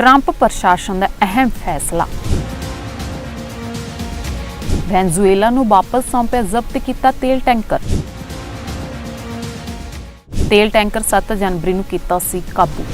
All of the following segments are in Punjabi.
ਟਰੰਪ ਪ੍ਰਸ਼ਾਸਨ ਦਾ ਅਹਿਮ ਫੈਸਲਾ। ਵੈਨਜ਼ੂਏਲਾ ਨੂੰ ਵਾਪਸ ਸੌਂਪਿਆ ਜ਼ਬਤ ਕੀਤਾ ਤੇਲ ਟੈਂਕਰ। ਤੇਲ ਟੈਂਕਰ 7 ਜਨਵਰੀ ਨੂੰ ਕੀਤਾ ਸੀ ਕਾਬੂ।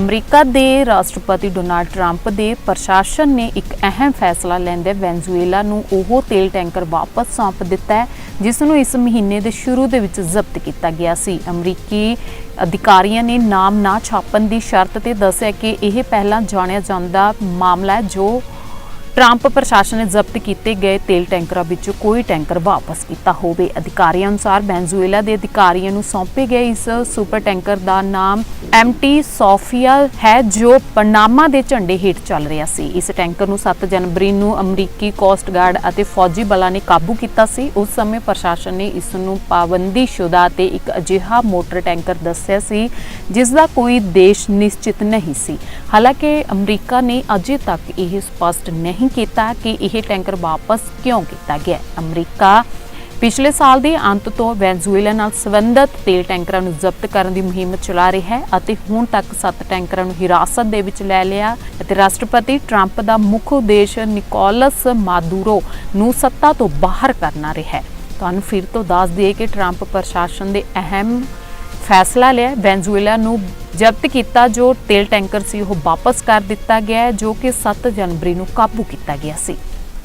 ਅਮਰੀਕਾ ਦੇ ਰਾਸ਼ਟਰਪਤੀ ਡੋਨਾਲਡ ਟਰੰਪ ਦੇ ਪ੍ਰਸ਼ਾਸਨ ਨੇ ਇੱਕ ਅਹਿਮ ਫੈਸਲਾ ਲੈਂਦੇ ਵੈਨਜ਼ੂਏਲਾ ਨੂੰ ਉਹ ਤੇਲ ਟੈਂਕਰ ਵਾਪਸ ਸੌਂਪ ਦਿੱਤਾ ਹੈ, ਜਿਸ ਨੂੰ ਇਸ ਮਹੀਨੇ ਦੇ ਸ਼ੁਰੂ ਦੇ ਵਿੱਚ ਜ਼ਬਤ ਕੀਤਾ ਗਿਆ ਸੀ। ਅਮਰੀਕੀ ਅਧਿਕਾਰੀਆਂ ਨੇ ਨਾਮ ਨਾ ਛਾਪਣ ਦੀ ਸ਼ਰਤ ਤੇ ਦੱਸਿਆ ਕਿ ਇਹ ਪਹਿਲਾਂ ਜਾਣਿਆ ਜਾਂਦਾ ਮਾਮਲਾ ਹੈ ਜੋ ਟਰੰਪ ਪ੍ਰਸ਼ਾਸਨ ਨੇ ਜ਼ਬਤ ਕੀਤੇ ਗਏ ਤੇਲ ਟੈਂਕਰਾਂ ਵਿੱਚੋਂ ਕੋਈ ਟੈਂਕਰ ਵਾਪਸ ਕੀਤਾ ਹੋਵੇ। ਅਧਿਕਾਰੀਆਂ ਅਨੁਸਾਰ ਵੈਨਜ਼ੂਏਲਾ ਦੇ ਅਧਿਕਾਰੀਆਂ ਨੂੰ ਸੌਂਪੇ ਗਏ ਇਸ ਸੁਪਰ ਟੈਂਕਰ ਦਾ ਨਾਮ ਐਮਟੀ ਸੋਫੀਆ ਹੈ, ਜੋ ਪਨਾਮਾ ਦੇ ਝੰਡੇ ਹੇਠ ਚੱਲ ਰਿਹਾ ਸੀ। ਇਸ ਟੈਂਕਰ ਨੂੰ 7 ਜਨਵਰੀ ਨੂੰ ਅਮਰੀਕੀ ਕੋਸਟ ਗਾਰਡ ਅਤੇ ਫੌਜੀ ਬਲਾਂ ਨੇ ਕਾਬੂ ਕੀਤਾ ਸੀ। ਉਸ ਸਮੇਂ ਪ੍ਰਸ਼ਾਸਨ ਨੇ ਇਸ ਨੂੰ ਪਾਬੰਦੀਸ਼ੁਦਾ ਤੇ ਇੱਕ ਅਜਿਹਾ ਮੋਟਰ ਟੈਂਕਰ ਦੱਸਿਆ ਸੀ, ਜਿਸ ਦਾ ਕੋਈ ਦੇਸ਼ ਨਿਸ਼ਚਿਤ ਨਹੀਂ ਸੀ। ਹਾਲਾਂਕਿ ਅਮਰੀਕਾ ਨੇ ਅਜੇ ਤੱਕ ਇਹ ਸਪਸ਼ਟ ਨਹੀਂ ਕੀਤਾ ਕਿ ਇਹ ਟੈਂਕਰ ਵਾਪਸ ਕਿਉਂ ਕੀਤਾ ਗਿਆ। ਅਮਰੀਕਾ ਪਿਛਲੇ ਸਾਲ ਦੇ ਅੰਤ ਤੋਂ ਵੈਨਜ਼ੂਏਲਾ ਨਾਲ ਸੰਬੰਧਿਤ ਤੇਲ ਟੈਂਕਰਾਂ ਨੂੰ ਜ਼ਬਤ ਕਰਨ ਦੀ ਮੁਹਿੰਮ ਚਲਾ ਰਿਹਾ ਹੈ ਅਤੇ ਹੁਣ ਤੱਕ 7 ਟੈਂਕਰਾਂ ਨੂੰ ਹਿਰਾਸਤ ਦੇ ਵਿੱਚ ਲੈ ਲਿਆ ਅਤੇ ਰਾਸ਼ਟਰਪਤੀ ਟਰੰਪ ਦਾ ਮੁੱਖ ਉਦੇਸ਼ ਨਿਕੋਲਸ ਮਾਦੂਰੋ ਨੂੰ ਸੱਤਾ ਤੋਂ ਬਾਹਰ ਕਰਨਾ ਰਿਹਾ ਹੈ। ਤੁਹਾਨੂੰ ਫਿਰ ਤੋਂ ਦੱਸ ਦਈਏ ਕਿ ਟਰੰਪ ਪ੍ਰਸ਼ਾਸਨ ਦੇ ਅਹਿਮ ਫੈਸਲਾ ਲਿਆ ਵੈਨਜ਼ੂਏਲਾ ਨੂੰ ਜ਼ਬਤ ਕੀਤਾ ਜੋ ਤੇਲ ਟੈਂਕਰ ਸੀ, ਉਹ ਵਾਪਸ ਕਰ ਦਿੱਤਾ ਗਿਆ ਜੋ ਕਿ 7 ਜਨਵਰੀ ਨੂੰ ਕਾਬੂ ਕੀਤਾ ਗਿਆ ਸੀ।